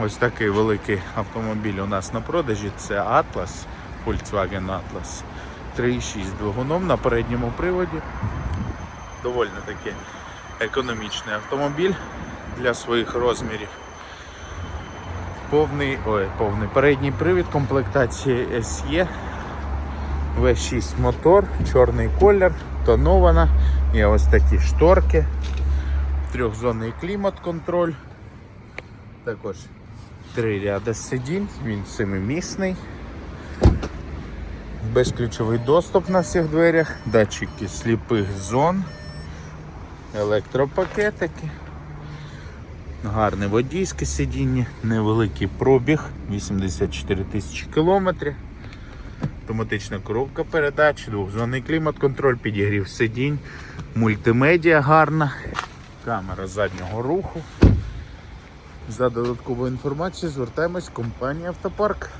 Ось такий великий автомобіль у нас на продажі. Це Atlas, Volkswagen Atlas. 3,6 двигуном на передньому приводі. Доволі таки економічний автомобіль для своїх розмірів. Повний, ой, повний передній привід комплектації SE. V6 мотор, чорний колір, тонована. Є ось такі шторки, трьохзонний клімат-контроль. Також три ряди сидінь, він семимісний. Безключовий доступ на всіх дверях, датчики сліпих зон, електропакетики, гарне водійське сидіння, невеликий пробіг, 84 тисячі кілометрів. Автоматична коробка передач, двохзонний клімат-контроль, підігрів сидінь, мультимедіа гарна, камера заднього руху. За додатковою інформацією звертаємось в компанію Автопарк.